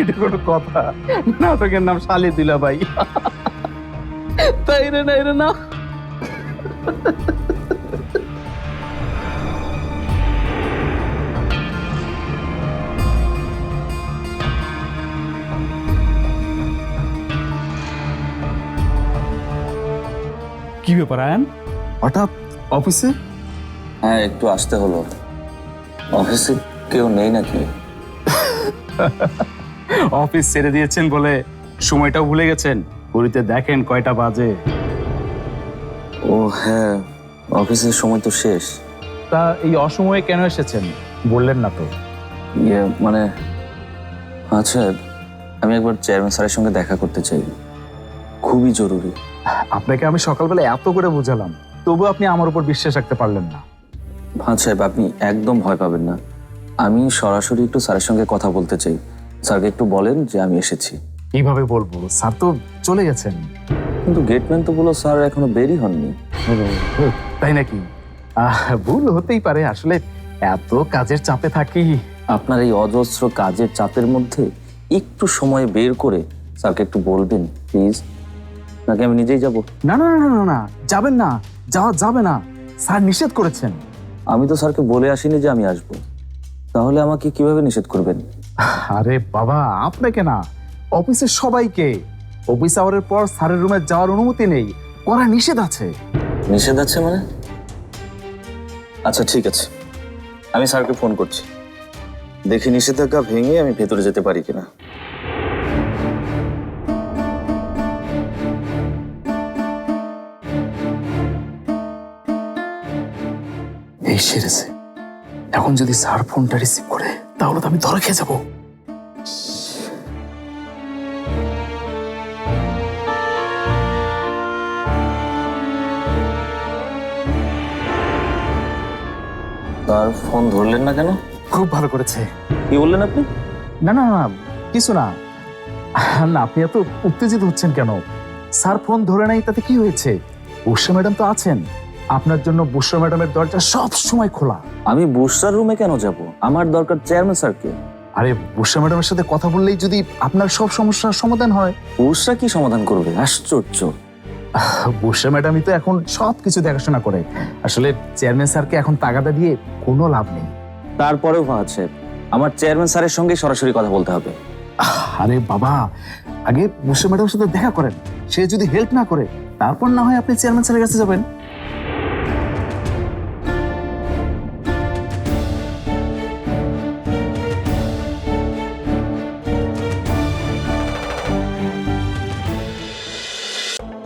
এটা কোনো কথা। নাটকের নাম শালি দিলা ভাই। তাই রে নাই রে না। কি ব্যাপার আয়ান? হঠাৎ অফিসে? হ্যাঁ একটু আসতে হলো। অফিসে কেউ নেই নাকি? অফিস ছেড়ে দিয়েছেন বলে সময়টাও ভুলে গেছেন। ঘড়িতে দেখেন কয়টা বাজে। ও হ্যাঁ অফিসের সময় তো শেষ। তা এই অসময়ে কেন এসেছেন? বললেন না তো। ইয়ে মানে আচ্ছা আমি একবার চেয়ারম্যান স্যারের সঙ্গে দেখা করতে চাই। খুবই জরুরি। আপনাকে আমি সকালবেলা এত করে বোঝালাম তবু আপনি আমার উপর বিশ্বাস রাখতে পারলেন না। ভাঁ সাহেব আপনি একদম ভয় পাবেন না। আমি সরাসরি একটু স্যারের সঙ্গে কথা বলতে চাই। স্যারকে একটু বলেন যে আমি এসেছি। কীভাবে বলব? স্যার তো চলে গেছেন। কিন্তু গেটম্যান তো বলো স্যার এখনও বেরই হননি। তাই নাকি? ভুল হতেই পারে। আসলে এত কাজের চাপে থাকি। আপনার এই অজস্র কাজের চাপের মধ্যে একটু সময় বের করে স্যারকে একটু বলবেন প্লিজ। নাকি আমি নিজেই যাব? না না না, না না যাবেন না। যাওয়া যাবে না। স্যার নিষেধ করেছেন। আমি তো স্যারকে বলে আসিনি যে আমি আসব। তাহলে আমাকে কীভাবে নিষেধ করবেন? আরে বাবা আপনাকে না। অফিসের সবাইকে। অফিস আওয়ারের পর স্যারের রুমে যাওয়ার অনুমতি নেই। করা নিষেধ আছে। নিষেধ আছে মানে? আচ্ছা ঠিক আছে। আমি স্যারকে ফোন করছি। দেখি নিষেধাজ্ঞা ভেঙে আমি ভেতরে যেতে পারি কিনা। সেরেছে এখন যদি স্যার ফোনটা রিসিভ করে তাহলে তো আমি ধরে খেয়ে যাব। তার ফোন ধরলেন না কেন? খুব ভালো করেছে। কি বললেন আপনি? না না না কিছু না। না আপনি এত উত্তেজিত হচ্ছেন কেন? স্যার ফোন ধরে নাই তাতে কি হয়েছে? উষা ম্যাডাম তো আছেন। আপনার জন্য বুসরা ম্যাডামের দরজা সব সময় খোলা। আমি বুসার রুমে কেন যাব? আমার দরকার চেয়ারম্যান স্যারকে আরে বুসরা ম্যাডামের সাথে কথা বললেই যদি আপনার সব সমস্যার সমাধান হয়। বুসরা কি সমাধান করবে? আশ্চর্য। বুসরা ম্যাডামই তো এখন সব কিছু দেখাশোনা করে। আসলে চেয়ারম্যান স্যারকে এখন তাগাদা দিয়ে কোনো লাভ নেই। তারপরেও আছে আমার চেয়ারম্যান স্যারের সঙ্গে সরাসরি কথা বলতে হবে। আরে বাবা আগে বুসরা ম্যাডামের সাথে দেখা করেন। সে যদি হেল্প না করে তারপর না হয় আপনি চেয়ারম্যান স্যারের কাছে যাবেন।